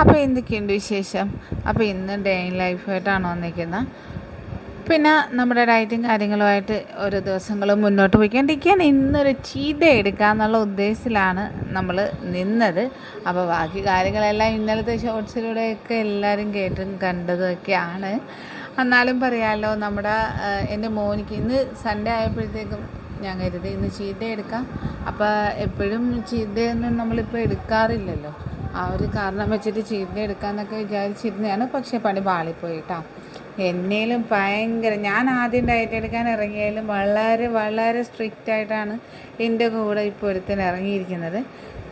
അപ്പോൾ എന്തൊക്കെയുണ്ട് വിശേഷം? അപ്പോൾ ഇന്ന് ഡേ ഇൻ ലൈഫായിട്ടാണ് വന്നിരിക്കുന്നത് പിന്നെ നമ്മുടെ ഡയറ്റും കാര്യങ്ങളുമായിട്ട് ഓരോ ദിവസങ്ങൾ മുന്നോട്ട് പോയിക്കൊണ്ടിരിക്കുകയാണ്. ഇന്നൊരു ചീത എടുക്കുക എന്നുള്ള ഉദ്ദേശത്തിലാണ് നമ്മൾ നിന്നത്. അപ്പോൾ ബാക്കി കാര്യങ്ങളെല്ലാം ഇന്നലത്തെ ഷോർട്സിലൂടെയൊക്കെ എല്ലാവരും കേട്ടും കണ്ടതൊക്കെയാണ്. എന്നാലും പറയാമല്ലോ നമ്മുടെ എന്റെ മോനിക്ക് ഇന്ന് സൺഡേ ആയപ്പോഴത്തേക്കും ഞാൻ കരുതി ഇന്ന് ചീത്ത എടുക്കാം. അപ്പോൾ എപ്പോഴും ചീത്തയൊന്നും നമ്മളിപ്പോൾ എടുക്കാറില്ലല്ലോ. ആ ഒരു കാരണം വെച്ചിട്ട് ചീത്ത എടുക്കാമെന്നൊക്കെ വിചാരിച്ചിരുന്നതാണ്. പക്ഷെ പണി പാളിപ്പോയി കേട്ടോ എന്നേലും ഭയങ്കര ഞാൻ ആദ്യം ഡയറ്റ് എടുക്കാൻ ഇറങ്ങിയാലും വളരെ വളരെ സ്ട്രിക്റ്റ് ആയിട്ടാണ് എന്റെ കൂടെ ഇപ്പോൾ ഒരുത്തൻ ഇറങ്ങിയിരിക്കുന്നത്.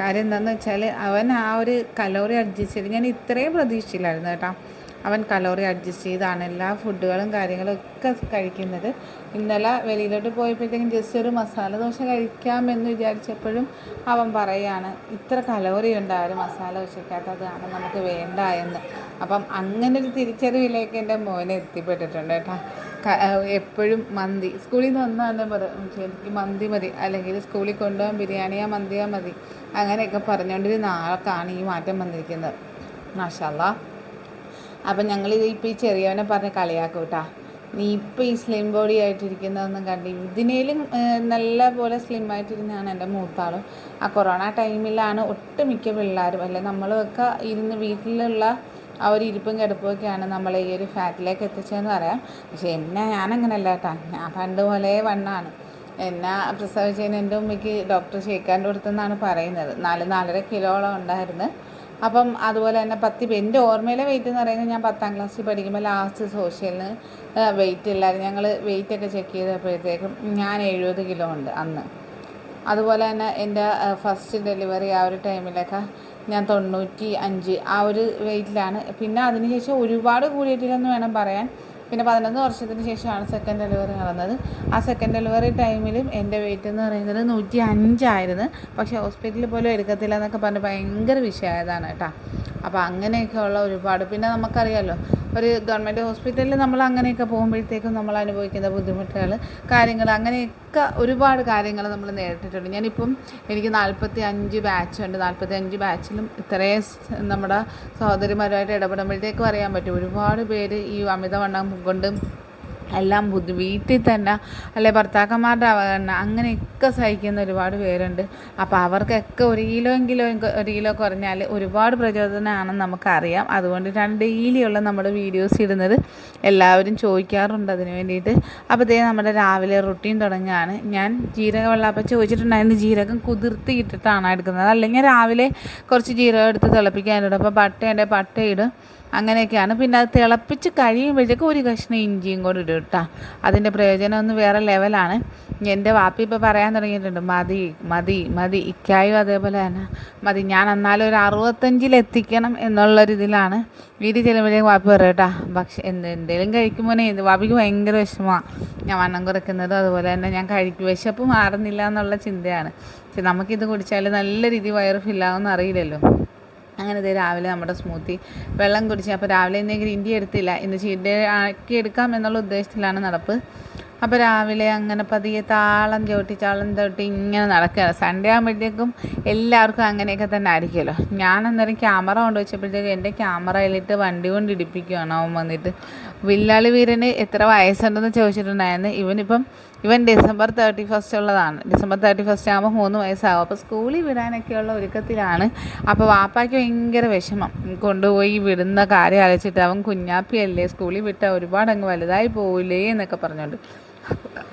കാര്യം എന്താണെന്ന് വെച്ചാൽ അവൻ ആ ഒരു കലോറി അഡ്ജസ്റ്റ് ചെയ്ത് ഞാൻ ഇത്രയും പ്രതീക്ഷിച്ചില്ലായിരുന്നു കേട്ടോ. അവൻ കലോറി അഡ്ജസ്റ്റ് ചെയ്താണ് എല്ലാ ഫുഡുകളും കാര്യങ്ങളും ഒക്കെ കഴിക്കുന്നത്. ഇന്നലെ വെളിയിലോട്ട് പോയപ്പോഴത്തേക്കും ജസ്റ്റ് ഒരു മസാല ദോശ കഴിക്കാമെന്ന് വിചാരിച്ചപ്പോഴും അവൻ പറയാണ് ഇത്ര കലോറി ഉണ്ട് ആ ഒരു മസാല ദോശയ്ക്കകത്തതാണ് നമുക്ക് വേണ്ട എന്ന്. അപ്പം അങ്ങനെ ഒരു തിരിച്ചറിവിലേക്ക് എന്റെ മോനെ എത്തിപ്പെട്ടിട്ടുണ്ട് കേട്ടോ. എപ്പോഴും മന്തി. സ്കൂളിൽ നിന്ന് ഒന്നാണ് പറയുക മന്തി മതി. അല്ലെങ്കിൽ സ്കൂളിൽ കൊണ്ടുപോകാൻ ബിരിയാണിയാ മന്തിയാ മതി. അങ്ങനെയൊക്കെ പറഞ്ഞുകൊണ്ടിരുന്ന ആൾക്കാണ് ഈ മാറ്റം വന്നിരിക്കുന്നത്. മാഷാല്ലാ അപ്പം ഞങ്ങൾ ഇത് ഇപ്പോൾ ഈ ചെറിയവനെ പറഞ്ഞ് കളിയാക്കും കേട്ടാ നീ ഇപ്പോൾ ഈ സ്ലിം ബോഡി ആയിട്ടിരിക്കുന്നതൊന്നും കണ്ടി ഇതിനേലും നല്ല പോലെ സ്ലിം ആയിട്ടിരുന്നതാണ് എന്റെ മൂത്താളും. ആ കൊറോണ ടൈമിലാണ് ഒട്ടുമിക്ക പിള്ളേരും അല്ലെ നമ്മളൊക്കെ ഇരുന്ന് വീട്ടിലുള്ള ആ ഒരു ഇരിപ്പും കിടപ്പുമൊക്കെയാണ് നമ്മളെ ഈ ഒരു ഫാറ്റിലേക്ക് എത്തിച്ചതെന്ന് പറയാം. പക്ഷേ എന്നെ ഞാനങ്ങനല്ല കേട്ടാ ഞാൻ പണ്ട് പോലെ വണ്ണാണ്. എന്നെ പ്രസവിച്ചതിന് എന്റെ ഉമ്മയ്ക്ക് ഡോക്ടർ ഷെയ്ക്കാന്റെ അടുത്തെന്നാണ് പറയുന്നത്. നാല് നാലര കിലോളം ഉണ്ടായിരുന്നു. അപ്പം അതുപോലെ തന്നെ പത്തി എന്റെ ഓർമ്മയിലെ വെയിറ്റ് എന്ന് പറയുന്നത് ഞാൻ പത്താം ക്ലാസ്സിൽ പഠിക്കുമ്പോൾ ലാസ്റ്റ് സോഷ്യലിന് വെയിറ്റ് ഇല്ലായിരുന്നു. ഞങ്ങൾ വെയിറ്റ് ഒക്കെ ചെക്ക് ചെയ്തപ്പോഴത്തേക്കും ഞാൻ എഴുപത് കിലോ ഉണ്ട് അന്ന്. അതുപോലെ തന്നെ എന്റെ ഫസ്റ്റ് ഡെലിവറി ആ ഒരു ടൈമിലൊക്കെ ഞാൻ തൊണ്ണൂറ്റി അഞ്ച് ആ ഒരു വെയിറ്റിലാണ് പിന്നെ അതിനുശേഷം ഒരുപാട് കൂടിയിട്ടില്ലെന്ന് വേണം പറയാൻ. പിന്നെ പതിനൊന്ന് വർഷത്തിന് ശേഷമാണ് സെക്കൻഡ് ഡെലിവറി നടന്നത്. ആ സെക്കൻഡ് ഡെലിവറി ടൈമിലും എന്റെ വെയിറ്റ് എന്ന് പറയുന്നത് നൂറ്റി അഞ്ചായിരുന്നു പക്ഷേ ഹോസ്പിറ്റലിൽ പോലും എടുക്കത്തില്ല എന്നൊക്കെ പറഞ്ഞ് ഭയങ്കര വിഷയമായതാണ് കേട്ടോ. അപ്പോൾ അങ്ങനെയൊക്കെയുള്ള ഒരുപാട്. പിന്നെ നമുക്കറിയാമല്ലോ ഒരു ഗവൺമെന്റ് ഹോസ്പിറ്റലിൽ നമ്മൾ അങ്ങനെയൊക്കെ പോകുമ്പോഴത്തേക്കും നമ്മൾ അനുഭവിക്കുന്ന ബുദ്ധിമുട്ടുകൾ കാര്യങ്ങൾ അങ്ങനെയൊക്കെ ഒരുപാട് കാര്യങ്ങൾ നമ്മൾ നേരിട്ടിട്ടുണ്ട്. ഞാനിപ്പം എനിക്ക് നാൽപ്പത്തി അഞ്ച് ബാച്ചുണ്ട് നാൽപ്പത്തി അഞ്ച് ബാച്ചിലും ഇത്രയും നമ്മുടെ സഹോദരിമാരുമായിട്ട് ഇടപെടുമ്പോഴത്തേക്കും അറിയാൻ പറ്റും. ഒരുപാട് പേര് ഈ അമിതവണ്ണം കൊണ്ട് എല്ലാം ബുദ്ധി വീട്ടിൽ തന്നെ അല്ലെ ഭർത്താക്കന്മാരുടെ അവഗണന അങ്ങനെയൊക്കെ സഹിക്കുന്ന ഒരുപാട് പേരുണ്ട്. അപ്പോൾ അവർക്കൊക്കെ ഒരു കിലോ എങ്കിലും ഒരു കിലോ കുറഞ്ഞാൽ ഒരുപാട് പ്രചോദനമാണെന്ന് നമുക്കറിയാം. അതുകൊണ്ടിട്ടാണ് ഡെയിലിയുള്ള നമ്മുടെ വീഡിയോസ് ഇടുന്നത് എല്ലാവരും ചോദിക്കാറുണ്ട് അതിന് വേണ്ടിയിട്ട്. അപ്പോഴത്തേ നമ്മുടെ രാവിലെ റുട്ടീൻ തുടങ്ങിയാണ് ഞാൻ ജീരക വെള്ളം അപ്പം ചോദിച്ചിട്ടുണ്ടായിരുന്നു ജീരകം കുതിർത്തി ഇട്ടിട്ടാണ് എടുക്കുന്നത്? അല്ലെങ്കിൽ രാവിലെ കുറച്ച് ജീരകം എടുത്ത് തിളപ്പിക്കാനിടും അപ്പോൾ പട്ടയുണ്ട് പട്ടയിടും അങ്ങനെയൊക്കെയാണ്. പിന്നെ അത് തിളപ്പിച്ച് കഴിയുമ്പോഴേക്കും ഒരു കഷ്ണം ഇഞ്ചിയും കൂടെ ഇടും. കേട്ടോ. അതിന്റെ പ്രയോജനം ഒന്ന് വേറെ ലെവലാണ് എന്റെ വാപ്പി ഇപ്പോൾ പറയാൻ തുടങ്ങിയിട്ടുണ്ട് മതി മതി മതി ഇക്കായും അതേപോലെ തന്നെ. മതി ഞാൻ എന്നാലും ഒരു അറുപത്തഞ്ചിൽ എത്തിക്കണം എന്നുള്ളൊരിതിലാണ് വീട്ടിൽ ചെല്ലുമ്പോഴേക്കും വാപ്പി പറയും കേട്ടോ പക്ഷെ എന്ത് എന്തെങ്കിലും കഴിക്കുമ്പോൾ ഇത് വാപ്പിക്ക് ഭയങ്കര വിഷമമാണ് ഞാൻ വണ്ണം കുറയ്ക്കുന്നതും അതുപോലെ തന്നെ ഞാൻ കഴിക്കും. വിശപ്പ് മാറുന്നില്ല എന്നുള്ള ചിന്തയാണ്. പക്ഷെ നമുക്കിത് കുടിച്ചാൽ നല്ല രീതി വയറ് ഫില്ലാകുമെന്ന് അറിയില്ലല്ലോ. അങ്ങനെ ദേ രാവിലെ നമ്മുടെ സ്മൂത്തി വെള്ളം കുടിച്ച് അപ്പോൾ രാവിലെ ഇന്ന് ഗ്രീൻ ടീ എടുത്തില്ല ഇന്ന് ചീര ആക്കി എടുക്കാം എന്നുള്ള ഉദ്ദേശത്തിലാണ് നടപ്പ്. അപ്പോൾ രാവിലെ അങ്ങനെ പതിയെ താളം ചവിട്ടി ചാളം ചവിട്ടി ഇങ്ങനെ നടക്കുകയാണ്. സൺഡേ ആകുമ്പോഴത്തേക്കും എല്ലാവർക്കും അങ്ങനെയൊക്കെ തന്നെ ആയിരിക്കുമല്ലോ. ഞാൻ അന്നേരം ക്യാമറ കൊണ്ടുവച്ചപ്പോഴത്തേക്കും എന്റെ ക്യാമറയിലിട്ട് വണ്ടി കൊണ്ട് ഇടിപ്പിക്കുകയാണ് അവൻ വന്നിട്ട്. വില്ലാളി വീരന് എത്ര വയസ്സുണ്ടെന്ന് ചോദിച്ചിട്ടുണ്ടായിരുന്നു. ഇവനിപ്പം ഇവൻ ഡിസംബർ തേർട്ടി ഫസ്റ്റ് ഉള്ളതാണ്. ഡിസംബർ തേർട്ടി ഫസ്റ്റ് ആകുമ്പോൾ മൂന്ന് വയസ്സാകും അപ്പോൾ സ്കൂളിൽ വിടാനൊക്കെയുള്ള ഒരുക്കത്തിലാണ്. അപ്പോൾ വാപ്പായ്ക്ക് ഭയങ്കര വിഷമം. കൊണ്ടുപോയി വിടുന്ന കാര്യം ആലോചിച്ചിട്ട് അവൻ കുഞ്ഞാപ്പിയല്ലേ സ്കൂളിൽ വിട്ടാൽ ഒരുപാട് അങ്ങ് വലുതായി പോവില്ലേ എന്നൊക്കെ പറഞ്ഞുകൊണ്ട്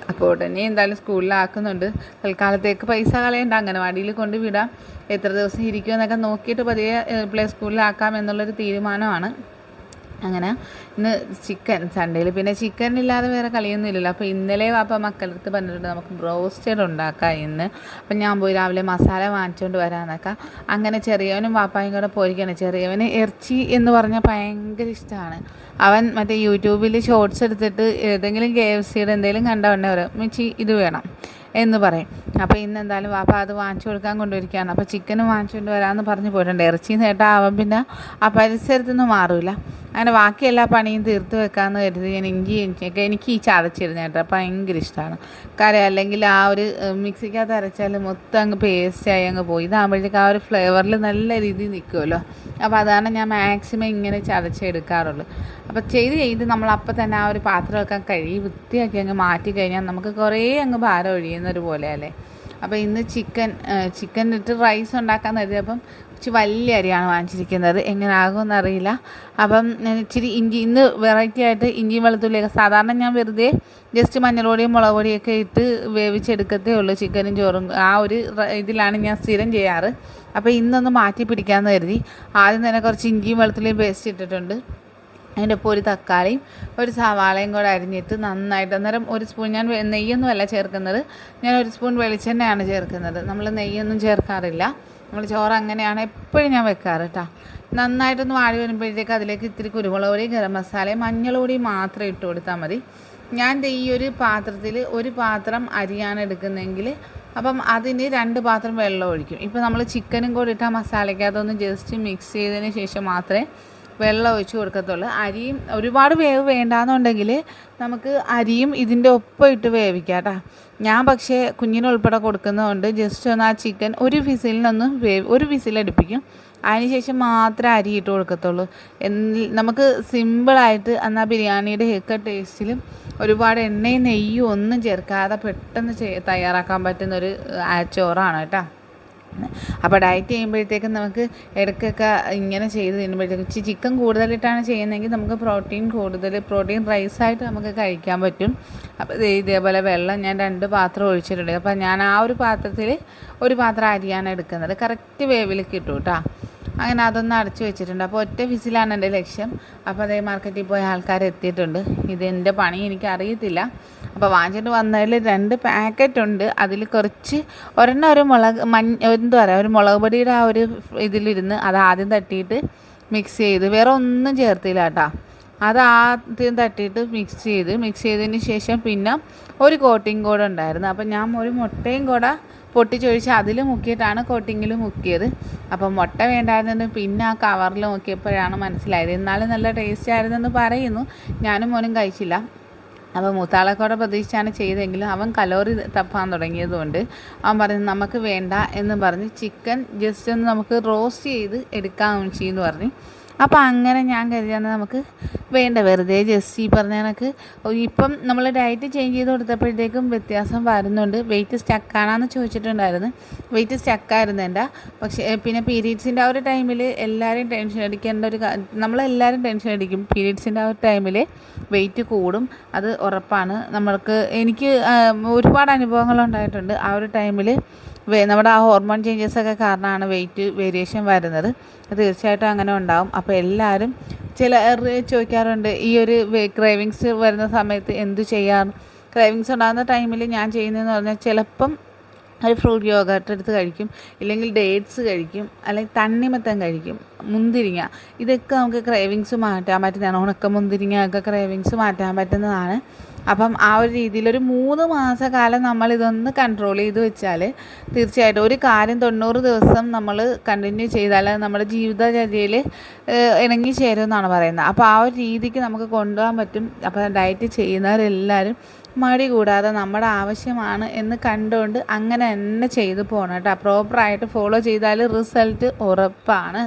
അപ്പോൾ ഉടനെ എന്തായാലും സ്കൂളിലാക്കുന്നുണ്ട്. തൽക്കാലത്തേക്ക് പൈസ കളയണ്ട അംഗനവാടിയിൽ കൊണ്ട് വിടാം. എത്ര ദിവസം ഇരിക്കുമെന്നൊക്കെ നോക്കിയിട്ട് പതിയെ പ്ലേ സ്കൂളിലാക്കാം എന്നുള്ളൊരു തീരുമാനമാണ്. അങ്ങനെ ഇന്ന് ചിക്കൻ സൺഡേയിൽ പിന്നെ ചിക്കൻ ഇല്ലാതെ വേറെ കളിയൊന്നും ഇല്ലല്ലോ. അപ്പോൾ ഇന്നലെ വാപ്പ അടുത്ത് പറഞ്ഞിട്ടുണ്ട് നമുക്ക് ബ്രോസ്റ്റഡ് ഉണ്ടാക്കാം ഇന്ന്. അപ്പം ഞാൻ പോയി രാവിലെ മസാല വാങ്ങിച്ചുകൊണ്ട് വരാമെന്നൊക്കെ അങ്ങനെ ചെറിയവനും വാപ്പായും കൂടെ പോയിരിക്കുകയാണ് ചെറിയവന് ഇറച്ചി എന്ന് പറഞ്ഞാൽ ഭയങ്കര ഇഷ്ടമാണ് അവൻ മറ്റേ യൂട്യൂബിൽ ഷോർട്സ് എടുത്തിട്ട് ഏതെങ്കിലും കെ എഫ് സിയുടെ എന്തെങ്കിലും കണ്ട ഉടനെ പറയും മിച്ചി ഇത് വേണം. എന്ന് പറയും. അപ്പോൾ ഇന്ന് എന്തായാലും വാപ്പ അത് വാങ്ങിച്ചു കൊടുക്കാൻ കൊണ്ടുവരികയാണ്. അപ്പോൾ ചിക്കനും വാങ്ങിച്ചുകൊണ്ട് വരാമെന്ന് പറഞ്ഞു പോയിട്ടുണ്ട്. ഇറച്ചി നേട്ടാവാൻ പിന്നെ ആ പരിസരത്തു നിന്ന് മാറില്ല അങ്ങനെ ബാക്കി എല്ലാ പണിയും തീർത്ത് വെക്കാമെന്ന് കരുതി ഞാൻ ഇഞ്ചിയൊക്കെ എനിക്ക് ഈ ചതച്ചിരുന്ന കേട്ടോ. ഭയങ്കര ഇഷ്ടമാണ് കാര്യം അല്ലെങ്കിൽ ആ ഒരു മിക്സിക്കകത്ത് അരച്ചാൽ മൊത്തം അങ്ങ് പേസ്റ്റായി അങ്ങ് പോയി. ഇതാകുമ്പോഴത്തേക്ക് ആ ഒരു ഫ്ലേവറിൽ നല്ല രീതിയിൽ നിൽക്കുമല്ലോ അപ്പോൾ അതാണ് ഞാൻ മാക്സിമം ഇങ്ങനെ ചതച്ചെടുക്കാറുള്ളൂ അപ്പോൾ ചെയ്ത് ചെയ്ത് നമ്മൾ അപ്പം തന്നെ ആ ഒരു പാത്രം പാത്രമൊക്കെ കഴുകി വൃത്തിയാക്കി അങ്ങ് മാറ്റി കഴിഞ്ഞാൽ നമുക്ക് കുറേ അങ്ങ് ഭാരം ഒഴിയുന്നൊരു പോലെ അല്ലേ? അപ്പോൾ ഇന്ന് ചിക്കൻ ചിക്കൻ ഇട്ട് റൈസ് ഉണ്ടാക്കാൻ കരുതിയപ്പം ഇച്ചിരി വലിയ അരിയാണ് വാങ്ങിച്ചിരിക്കുന്നത്. എങ്ങനെ ആകുമെന്ന് അറിയില്ല. അപ്പം ഇച്ചിരി ഇഞ്ചി ഇന്ന് വെറൈറ്റി ആയിട്ട് ഇഞ്ചിയും വെളുത്തുള്ളിയൊക്കെ സാധാരണ ഞാൻ വെറുതെ ജസ്റ്റ് മഞ്ഞൾപൊടിയും മുളക് പൊടിയൊക്കെ ഇട്ട് വേവിച്ചെടുക്കത്തേ ഉള്ളൂ ചിക്കനും ചോറും. ആ ഒരു ഇതിലാണ് ഞാൻ സ്ഥിരം ചെയ്യാറ്. അപ്പോൾ ഇന്നൊന്ന് മാറ്റി പിടിക്കാമെന്ന് കരുതി. ആദ്യം തന്നെ കുറച്ച് ഇഞ്ചിയും വെളുത്തുള്ളിയും പേസ്റ്റ് ഇട്ടിട്ടുണ്ട്. അതിന്റെ ഒപ്പം ഒരു തക്കാളിയും ഒരു സവാളയും കൂടെ അരിഞ്ഞിട്ട് നന്നായിട്ട് അന്നേരം ഒരു സ്പൂൺ ഞാൻ നെയ്യൊന്നും നെയ്യൊന്നുമല്ല ചേർക്കുന്നത്. ഞാൻ ഒരു സ്പൂൺ വെളിച്ചെണ്ണയാണ് ചേർക്കുന്നത്. നമ്മൾ നെയ്യൊന്നും ചേർക്കാറില്ല. നമ്മൾ ചോറ് അങ്ങനെയാണ് എപ്പോഴും ഞാൻ വെക്കാറ് കേട്ടോ നന്നായിട്ടൊന്ന് വാടി വരുമ്പോഴത്തേക്ക് അതിലേക്ക് ഇത്തിരി കുരുമുളക് പൊടി ഗരം മസാലയും മഞ്ഞൾ മാത്രം ഇട്ട് കൊടുത്താൽ മതി. ഞാൻ ഈ ഒരു പാത്രത്തിൽ ഒരു പാത്രം അരിയാണ് എടുക്കുന്നതെങ്കിൽ അപ്പം അതിന് രണ്ട് പാത്രം വെള്ളം ഒഴിക്കും. ഇപ്പോൾ നമ്മൾ ചിക്കനും കൂടി ഇട്ട് ആ മസാലയ്ക്കകത്തൊന്ന് ജസ്റ്റ് മിക്സ് ചെയ്തതിന് ശേഷം മാത്രമേ വെള്ളം ഒഴിച്ച് കൊടുക്കത്തുള്ളൂ. അരിയും ഒരുപാട് വേവ് വേണ്ടാന്നുണ്ടെങ്കിൽ നമുക്ക് അരിയും ഇതിന്റെ ഒപ്പം ഇട്ട് വേവിക്കാം കേട്ടോ. ഞാൻ പക്ഷേ കുഞ്ഞിനുൾപ്പെടെ കൊടുക്കുന്നതുകൊണ്ട് ജസ്റ്റ് ഒന്ന് ആ ചിക്കൻ ഒരു വിസിലിനൊന്ന് വേവ് ഒരു വിസിലടുപ്പിക്കും അതിനുശേഷം മാത്രമേ അരി ഇട്ട് കൊടുക്കത്തുള്ളൂ. നമുക്ക് സിമ്പിളായിട്ട് എന്നാൽ ബിരിയാണിയുടെ ഒക്കെ ടേസ്റ്റിലും ഒരുപാട് എണ്ണയും നെയ്യും ഒന്നും ചേർക്കാതെ പെട്ടെന്ന് തയ്യാറാക്കാൻ പറ്റുന്ന ഒരു ആ, ചോറാണ് കേട്ടോ. അപ്പോൾ ഡയറ്റ് ചെയ്യുമ്പോഴത്തേക്കും നമുക്ക് ഇടയ്ക്കൊക്കെ ഇങ്ങനെ ചെയ്ത് തിന്നുമ്പോഴത്തേക്കും ചിക്കൻ കൂടുതലിട്ടാണ് ചെയ്യുന്നതെങ്കിൽ നമുക്ക് പ്രോട്ടീൻ കൂടുതൽ പ്രോട്ടീൻ റൈസ് ആയിട്ട് നമുക്ക് കഴിക്കാൻ പറ്റും. അപ്പോൾ ഇതേപോലെ വെള്ളം ഞാൻ രണ്ട് പാത്രം ഒഴിച്ചിട്ടുണ്ട്. അപ്പോൾ ഞാൻ ആ ഒരു പാത്രത്തിൽ ഒരു പാത്രം അരിയാണ് എടുക്കുന്നത്. കറക്റ്റ് വേവിൽ കിട്ടും കേട്ടോ. അങ്ങനെ അതൊന്ന് അടച്ചു വെച്ചിട്ടുണ്ട്. അപ്പോൾ ഒറ്റ വിസിലാണ് എന്റെ ലക്ഷ്യം. അപ്പോൾ അതേ മാർക്കറ്റിൽ പോയ ആൾക്കാർ എത്തിയിട്ടുണ്ട്. ഇത് പണി എനിക്ക് അറിയത്തില്ല അപ്പോൾ വാങ്ങിച്ചിട്ട് വന്നതിൽ രണ്ട് പാക്കറ്റ് ഉണ്ട്. അതിൽ കുറച്ച് ഒരെണ്ണം ഒരു മുളക് മഞ്ഞ എന്താ പറയുക ഒരു മുളക് പൊടിയുടെ ആ ഒരു ഇതിലിരുന്ന് അത് ആദ്യം തട്ടിയിട്ട് മിക്സ് ചെയ്ത്. വേറെ ഒന്നും ചേർത്തില്ല കേട്ടോ. അത് ആദ്യം തട്ടിയിട്ട് മിക്സ് ചെയ്ത്. മിക്സ് ചെയ്തതിന് ശേഷം പിന്നെ ഒരു കോട്ടിങ് കൂടെ ഉണ്ടായിരുന്നു. അപ്പം ഞാൻ ഒരു മുട്ടയും കൂടെ പൊട്ടിച്ചൊഴിച്ച് അതിൽ മുക്കിയിട്ടാണ് കോട്ടിങ്ങിൽ മുക്കിയത്. അപ്പം മുട്ട വേണ്ടായിരുന്നു പിന്നെ ആ കവറിൽ നോക്കിയപ്പോഴാണ് മനസ്സിലായത്. എന്നാലും നല്ല ടേസ്റ്റ് ആയിരുന്നെന്ന് പറയുന്നു. ഞാനും മോനും കഴിച്ചില്ല. അപ്പോൾ മൂത്താളെ കൂടെ പ്രതീക്ഷിച്ചാണ് ചെയ്തെങ്കിലും അവൻ കലോറി തപ്പാൻ തുടങ്ങിയതുകൊണ്ട് അവൻ പറഞ്ഞു നമുക്ക് വേണ്ട എന്ന് പറഞ്ഞ് ചിക്കൻ ജസ്റ്റ് ഒന്ന് നമുക്ക് റോസ്റ്റ് ചെയ്ത് എടുക്കാം എന്ന് പറഞ്ഞ്. അപ്പോൾ അങ്ങനെ ഞാൻ കരുതിയാണ് നമുക്ക് വേണ്ട വെറുതെ ജസ്റ്റ് ഈ പറഞ്ഞ കണക്ക്. ഇപ്പം നമ്മൾ ഡയറ്റ് ചേഞ്ച് ചെയ്ത് കൊടുത്തപ്പോഴത്തേക്കും വ്യത്യാസം വരുന്നുണ്ട്. വെയിറ്റ് സ്റ്റക്കാണെന്ന് ചോദിച്ചിട്ടുണ്ടായിരുന്നു. വെയിറ്റ് സ്റ്റക്കായിരുന്നു എന്റെ. പക്ഷേ പിന്നെ പീരീഡ്സിന്റെ ആ ഒരു ടൈമിൽ എല്ലാവരും ടെൻഷൻ അടിക്കേണ്ട ഒരു നമ്മളെല്ലാവരും ടെൻഷൻ അടിക്കും. പീരീഡ്സിന്റെ ആ ഒരു ടൈമിൽ വെയിറ്റ് കൂടും. അത് ഉറപ്പാണ്. നമ്മൾക്ക് എനിക്ക് ഒരുപാട് അനുഭവങ്ങൾ ഉണ്ടായിട്ടുണ്ട്. ആ ഒരു ടൈമിൽ നമ്മുടെ ആ ഹോർമോൺ ചേഞ്ചസ് ഒക്കെ കാരണമാണ് വെയിറ്റ് വേരിയേഷൻ വരുന്നത്. തീർച്ചയായിട്ടും അങ്ങനെ ഉണ്ടാവും. അപ്പോൾ എല്ലാവരും ചില ചോദിക്കാറുണ്ട് ഈ ഒരു ക്രേവിങ്സ് വരുന്ന സമയത്ത് എന്ത് ചെയ്യാറ് ക്രേവിങ്സ് ഉണ്ടാകുന്ന ടൈമിൽ ഞാൻ ചെയ്യുന്നതെന്ന് പറഞ്ഞാൽ ചിലപ്പം ഒരു ഫ്രൂട്ട് യോഗട്ട് എടുത്ത് കഴിക്കും ഇല്ലെങ്കിൽ ഡേറ്റ്സ് കഴിക്കും അല്ലെങ്കിൽ തണ്ണിമത്തം കഴിക്കും മുന്തിരിങ്ങ. ഇതൊക്കെ നമുക്ക് ക്രേവിങ്സ് മാറ്റാൻ പറ്റുന്നതാണ്. ഉണക്ക മുന്തിരിങ്ങ ഒക്കെ ക്രേവിങ്സ് മാറ്റാൻ പറ്റുന്നതാണ്. അപ്പം ആ ഒരു രീതിയിൽ ഒരു മൂന്ന് മാസക്കാലം നമ്മൾ ഇതൊന്ന് കൺട്രോൾ ചെയ്ത് വെച്ചാൽ തീർച്ചയായിട്ടും ഒരു കാര്യം തൊണ്ണൂറ് ദിവസം നമ്മൾ കണ്ടിന്യൂ ചെയ്താൽ നമ്മുടെ ജീവിതചര്യയിൽ ഇണങ്ങി ചേരുമെന്നാണ് പറയുന്നത്. അപ്പോൾ ആ ഒരു രീതിക്ക് നമുക്ക് കൊണ്ടുപോകാൻ പറ്റും. അപ്പോൾ ഡയറ്റ് ചെയ്യുന്നവരെല്ലാവരും മടി കൂടാതെ നമ്മുടെ ആവശ്യമാണ് എന്ന് കണ്ടുകൊണ്ട് അങ്ങനെ തന്നെ ചെയ്തു പോകണം കേട്ടോ. പ്രോപ്പറായിട്ട് ഫോളോ ചെയ്താൽ റിസൾട്ട് ഉറപ്പാണ്.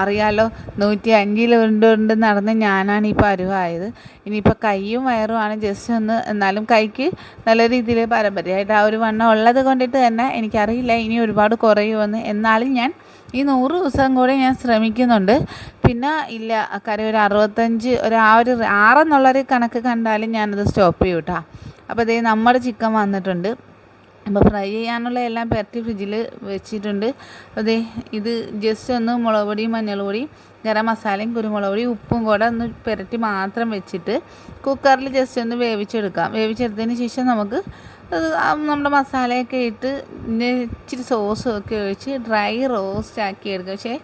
അറിയാലോ നൂറ്റി അഞ്ചിൽ ഉണ്ടുകൊണ്ട് നടന്ന് ഞാനാണ് ഈ പരുവായത്. ഇനിയിപ്പോൾ കൈയും വയറുമാണ് ജസ്റ്റ് ഒന്ന് എന്നാലും കൈക്ക് നല്ല രീതിയിൽ പാരമ്പര്യമായിട്ട് ആ ഒരു വണ്ണം ഉള്ളത് കൊണ്ടിട്ട് തന്നെ എനിക്കറിയില്ല ഇനി ഒരുപാട് കുറയുമെന്ന്. എന്നാലും ഞാൻ ഈ നൂറ് ദിവസം കൂടി ഞാൻ ശ്രമിക്കുന്നുണ്ട്. പിന്നെ ഇല്ല കാര്യം ഒരു അറുപത്തഞ്ച് ഒരു ആ ഒരു ആറെന്നുള്ളൊരു കണക്ക് കണ്ടാലും ഞാനത് സ്റ്റോപ്പ് ചെയ്യൂട്ടാ. അപ്പോൾ ഇതേ നമ്മുടെ ചിക്കൻ വന്നിട്ടുണ്ട്. അപ്പോൾ ഫ്രൈ ചെയ്യാനുള്ള എല്ലാം പെരട്ടി ഫ്രിഡ്ജിൽ വെച്ചിട്ടുണ്ട്. അതെ ഇത് ജസ്റ്റ് ഒന്ന് മുളക് പൊടിയും മഞ്ഞൾ പൊടിയും ഗരം മസാലയും കുരുമുളക് പൊടിയും ഉപ്പും കൂടെ ഒന്ന് പെരട്ടി മാത്രം വെച്ചിട്ട് കുക്കറിൽ ജസ്റ്റ് ഒന്ന് വേവിച്ചെടുക്കാം. വേവിച്ചെടുത്തതിന് ശേഷം നമുക്ക് നമ്മുടെ മസാലയൊക്കെ ഇട്ട് ഇച്ചിരി സോസും ഒക്കെ ഒഴിച്ച് ഡ്രൈ റോസ്റ്റ് ആക്കി എടുക്കുക പക്ഷേ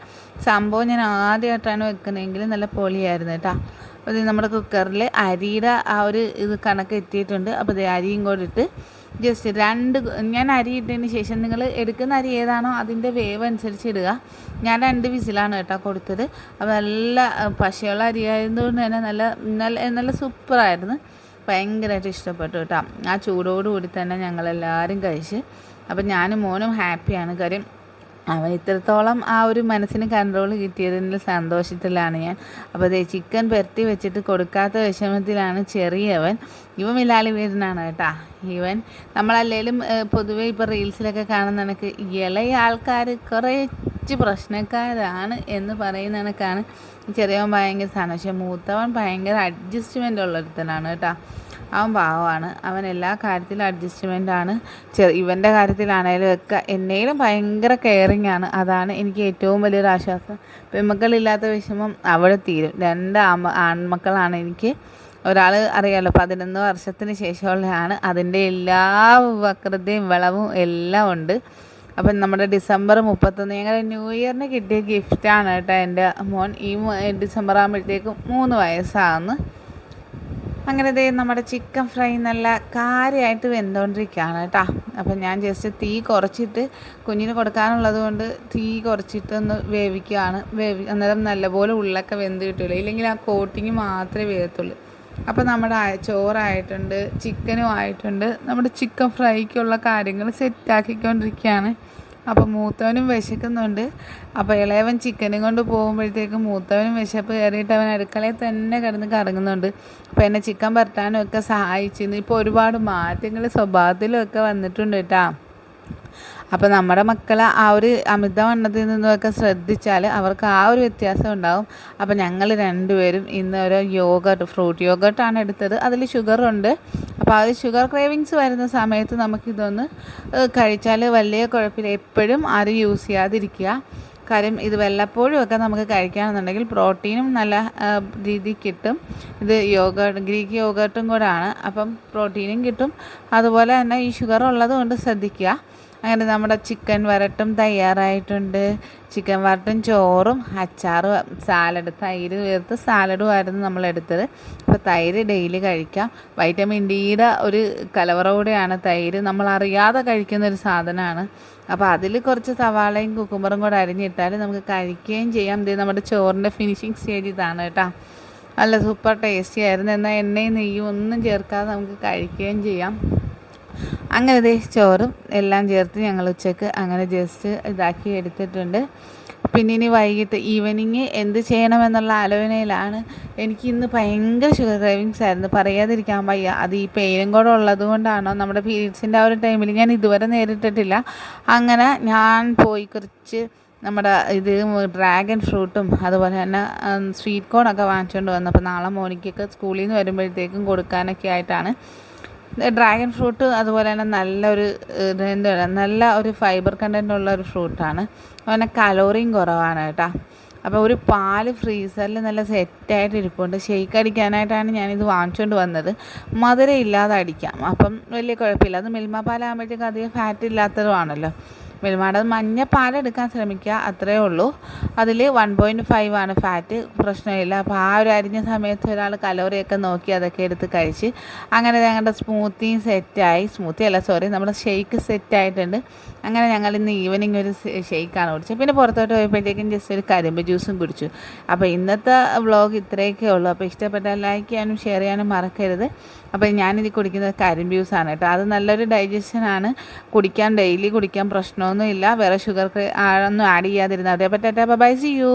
സംഭവം ഞാൻ ആദ്യമായിട്ടാണ് വെക്കുന്നതെങ്കിൽ നല്ല പൊളിയായിരുന്നു കേട്ടോ. അപ്പോൾ നമ്മുടെ കുക്കറിൽ അരിയുടെ ആ ഒരു ഇത് കണക്ക് എത്തിയിട്ടുണ്ട്. അപ്പോൾ അരിയും കൂടെ ഇട്ട് ജസ്റ്റ് രണ്ട് ഞാൻ അരി ഇട്ടതിന് ശേഷം നിങ്ങൾ എടുക്കുന്ന അരി ഏതാണോ അതിന്റെ വേവ് അനുസരിച്ച് ഇടുക. ഞാൻ രണ്ട് വിസിലാണ് കേട്ടോ കൊടുത്തത്. അപ്പോൾ നല്ല പശയുള്ള അരി ആയതുകൊണ്ട് തന്നെ നല്ല നല്ല നല്ല സൂപ്പറായിരുന്നു. ഭയങ്കരമായിട്ട് ഇഷ്ടപ്പെട്ടു കേട്ടോ. ആ ചൂടോടുകൂടി തന്നെ ഞങ്ങളെല്ലാവരും കഴിച്ച്. അപ്പം ഞാനും മോനും ഹാപ്പിയാണ്. കാര്യം അവൻ ഇത്രത്തോളം ആ ഒരു മനസ്സിന് കൺട്രോൾ കിട്ടിയതിൽ സന്തോഷത്തിലാണ് ഞാൻ. അപ്പോൾ അതേ ചിക്കൻ പെരട്ടി വെച്ചിട്ട് കൊടുക്കാത്ത വിഷമത്തിലാണ് ചെറിയവൻ. ഇവൻ മിലാലി വീരനാണ് കേട്ടാ. ഇവൻ നമ്മളല്ലേലും പൊതുവേ ഇപ്പോൾ റീൽസിലൊക്കെ കാണുന്ന കണക്ക് ഇളയ ആൾക്കാർ കുറച്ച് പ്രശ്നക്കാരാണ് എന്ന് പറയുന്ന കണക്കാണ്. ചെറിയവൻ ഭയങ്കര സാധനം പക്ഷേ മൂത്തവൻ ഭയങ്കര അഡ്ജസ്റ്റ്മെന്റ് ഉള്ളൊരുത്തനാണ് കേട്ടോ. അവൻ പാവമാണ്. അവൻ എല്ലാ കാര്യത്തിലും അഡ്ജസ്റ്റ്മെന്റ് ആണ്. ചെറിയ ഇവന്റെ കാര്യത്തിലാണേലും ഒക്കെ എന്നേലും ഭയങ്കര കെയറിങ് ആണ്. അതാണ് എനിക്ക് ഏറ്റവും വലിയൊരു ആശ്വാസം. പെൺമക്കളില്ലാത്ത വിഷമം അവിടെ തീരും. രണ്ട് ആൺമക്കളാണ് എനിക്ക്. ഒരാൾ അറിയാലോ പതിനൊന്ന് വർഷത്തിന് ശേഷമുള്ളതാണ് അതിന്റെ എല്ലാ വക്രതയും വിളവും എല്ലാം ഉണ്ട്. അപ്പം നമ്മുടെ ഡിസംബർ മുപ്പത്തൊന്ന് ഞങ്ങളുടെ ന്യൂ ഇയറിന് കിട്ടിയ ഗിഫ്റ്റാണ് കേട്ടോ എന്റെ മോൻ. ഈ ഡിസംബർ ആകുമ്പോഴത്തേക്കും മൂന്ന് വയസ്സാകുന്നു അങ്ങനെ ദേ നമ്മുടെ ചിക്കൻ ഫ്രൈ നല്ല കാര്യമായിട്ട് വെന്തോണ്ടിരിക്കുകയാണ് കേട്ടോ. അപ്പം ഞാൻ ജസ്റ്റ് തീ കുറച്ചിട്ട് കുഞ്ഞിന് കൊടുക്കാനുള്ളത് കൊണ്ട് തീ കുറച്ചിട്ട് ഒന്ന് വേവിക്കുകയാണ്. വേവി അന്നേരം നല്ലപോലെ ഉള്ളൊക്കെ വെന്ത് കിട്ടില്ല ഇല്ലെങ്കിൽ ആ കോട്ടിങ് മാത്രമേ വേത്തുള്ളൂ അപ്പം നമ്മുടെ ചോറായിട്ടുണ്ട് ചിക്കനും ആയിട്ടുണ്ട്. നമ്മുടെ ചിക്കൻ ഫ്രൈക്കുള്ള കാര്യങ്ങൾ സെറ്റാക്കിക്കൊണ്ടിരിക്കുകയാണ് അപ്പോൾ മൂത്തവനും വിശക്കുന്നുണ്ട്. അപ്പോൾ ഇളയവൻ ചിക്കനും കൊണ്ട് പോകുമ്പോഴത്തേക്കും മൂത്തവനും വിശപ്പ് കയറിയിട്ട് അവൻ അടുക്കളയിൽ തന്നെ കിടന്ന് കറങ്ങുന്നുണ്ട്. അപ്പോൾ എന്നെ ചിക്കൻ പരട്ടാനും ഒക്കെ സഹായിച്ചിരുന്നു. ഇപ്പോൾ ഒരുപാട് മാറ്റങ്ങൾ സ്വഭാവത്തിലും ഒക്കെ വന്നിട്ടുണ്ട് കേട്ടോ. അപ്പോൾ നമ്മുടെ മക്കൾ ആ ഒരു അമിതവണ്ണത്തിൽ നിന്നൊക്കെ ശ്രദ്ധിച്ചാൽ അവർക്ക് ആ ഒരു വ്യത്യാസം ഉണ്ടാകും അപ്പോൾ ഞങ്ങൾ രണ്ടുപേരും ഇന്ന് ഒരു യോഗട്ട് ഫ്രൂട്ട് യോഗട്ടാണ് എടുത്തത്. അതിൽ ഷുഗറുണ്ട്. അപ്പോൾ ആ ഷുഗർ ക്രേവിങ്സ് വരുന്ന സമയത്ത് നമുക്കിതൊന്ന് കഴിച്ചാൽ വലിയ കുഴപ്പമില്ല. എപ്പോഴും ആരും യൂസ് ചെയ്യാതിരിക്കുക. കാര്യം ഇത് വല്ലപ്പോഴും ഒക്കെ നമുക്ക് കഴിക്കുകയാണെന്നുണ്ടെങ്കിൽ പ്രോട്ടീനും നല്ല രീതി കിട്ടും. ഇത് യോഗ ഗ്രീക്ക് യോഗട്ടും കൂടെ ആണ് അപ്പം പ്രോട്ടീനും കിട്ടും. അതുപോലെ തന്നെ ഈ ഷുഗർ ഉള്ളത് കൊണ്ട് ശ്രദ്ധിക്കുക. അങ്ങനെ നമ്മുടെ ചിക്കൻ വരട്ടും തയ്യാറായിട്ടുണ്ട്. ചിക്കൻ വരട്ടും ചോറും അച്ചാറ് സാലഡ്. തൈര് ചേർത്ത് സാലഡുമായിരുന്നു നമ്മൾ എടുത്തത്. അപ്പോൾ തൈര് ഡെയിലി കഴിക്കാം. വൈറ്റമിൻ ഡിയുടെ ഒരു കലവറ കൂടെയാണ് തൈര്. നമ്മൾ അറിയാതെ കഴിക്കുന്ന ഒരു സാധനമാണ്. അപ്പോൾ അതിൽ കുറച്ച് സവാളയും കുക്കുമ്പറും കൂടെ അരിഞ്ഞിട്ടാൽ നമുക്ക് കഴിക്കുകയും ചെയ്യാം. ഇത് നമ്മുടെ ചോറിന്റെ ഫിനിഷിങ് സ്റ്റേജ് ഇതാണ് കേട്ടോ. നല്ല സൂപ്പർ ടേസ്റ്റി ആയിരുന്നു. എന്നാൽ എണ്ണയും നെയ്യും ഒന്നും ചേർക്കാതെ നമുക്ക് കഴിക്കുകയും ചെയ്യാം. അങ്ങനെ ദേ ചോറും എല്ലാം ചേർത്ത് ഞങ്ങൾ ഉച്ചയ്ക്ക് അങ്ങനെ ജസ്റ്റ് ഇതാക്കി എടുത്തിട്ടുണ്ട്. പിന്നെ ഇനി വൈകിട്ട് ഈവനിങ് എന്ത് ചെയ്യണമെന്നുള്ള ആലോചനയിലാണ്. എനിക്ക് ഇന്ന് ഭയങ്കര ഷുഗർ ക്രേവിങ്സ് ആയിരുന്നു. പറയാതിരിക്കാൻ വയ്യ. അത് ഈ പെയിനും കൂടെ ഉള്ളത് കൊണ്ടാണോ? നമ്മുടെ പീരീഡ്സിന്റെ ആ ഒരു ടൈമിൽ ഞാൻ ഇതുവരെ നേരിട്ടിട്ടില്ല. അങ്ങനെ ഞാൻ പോയി കുറച്ച് നമ്മുടെ ഇത് ഡ്രാഗൺ ഫ്രൂട്ടും അതുപോലെ തന്നെ സ്വീറ്റ് കോണൊക്കെ വാങ്ങിച്ചുകൊണ്ട് വന്നപ്പോൾ നാളെ മോനിക്കൊക്കെ സ്കൂളിൽ നിന്ന് വരുമ്പോഴത്തേക്കും കൊടുക്കാനൊക്കെ ആയിട്ടാണ്. ഡ്രാഗൺ ഫ്രൂട്ട് അതുപോലെ തന്നെ നല്ലൊരു എന്താ നല്ല ഒരു ഫൈബർ കണ്ടന്റ് ഉള്ള ഒരു ഫ്രൂട്ടാണ്. അതുപോലെ കലോറിയും കുറവാണ് കേട്ടോ. അപ്പോൾ ഒരു പാൽ ഫ്രീസറിൽ നല്ല സെറ്റായിട്ട് ഇരിപ്പുണ്ട്. ഷെയ്ക്ക് അടിക്കാനായിട്ടാണ് ഞാനിത് വാങ്ങിച്ചുകൊണ്ട് വന്നത്. മധുരം ഇല്ലാതെ അടിക്കാം. അപ്പം വലിയ കുഴപ്പമില്ല. അത് മിൽമ പാലാകുമ്പോഴത്തേക്കും അധികം ഫാറ്റ് ഇല്ലാത്തതുമാണല്ലോ മിൽമാടെ മഞ്ഞ പാലെടുക്കാൻ ശ്രമിക്കുക അത്രയേ ഉള്ളൂ. അതിൽ വൺ പോയിന്റ് ഫൈവ് ആണ് ഫാറ്റ് പ്രശ്നമില്ല. അപ്പോൾ ആ ഒരു അരിഞ്ഞ സമയത്ത് ഒരാൾ കലോറിയൊക്കെ നോക്കി അതൊക്കെ എടുത്ത് കഴിച്ച് അങ്ങനെ ഞങ്ങളുടെ സ്മൂത്തിയും സെറ്റായി സ്മൂത്തി അല്ല സോറി നമ്മുടെ ഷെയ്ക്ക് സെറ്റായിട്ടുണ്ട് അങ്ങനെ ഞങ്ങൾ ഇന്ന് ഈവനിങ് ഒരു ഷെയ്ക്കാണ് കുടിച്ചത്. പിന്നെ പുറത്തോട്ട് പോയപ്പോഴത്തേക്കും ജസ്റ്റ് ഒരു കരിമ്പ് ജ്യൂസും കുടിച്ചു. അപ്പോൾ ഇന്നത്തെ വ്ളോഗ് ഇത്രയൊക്കെ ഉള്ളൂ. അപ്പോൾ ഇഷ്ടപ്പെട്ടാൽ ലൈക്ക് ചെയ്യാനും ഷെയർ ചെയ്യാനും മറക്കരുത്. അപ്പോൾ ഞാനിത് കുടിക്കുന്നത് കരിമ്പ് ജ്യൂസാണ് കേട്ടോ. അത് നല്ലൊരു ഡൈജഷനാണ് കുടിക്കാൻ ഡെയിലി കുടിക്കാൻ പ്രശ്നമൊന്നുമില്ല. വേറെ ഷുഗർ ഒന്നും ആഡ് ചെയ്യാതിരുന്നാൽ മതി. അപ്പോൾ ടാറ്റാ ബൈ സി യു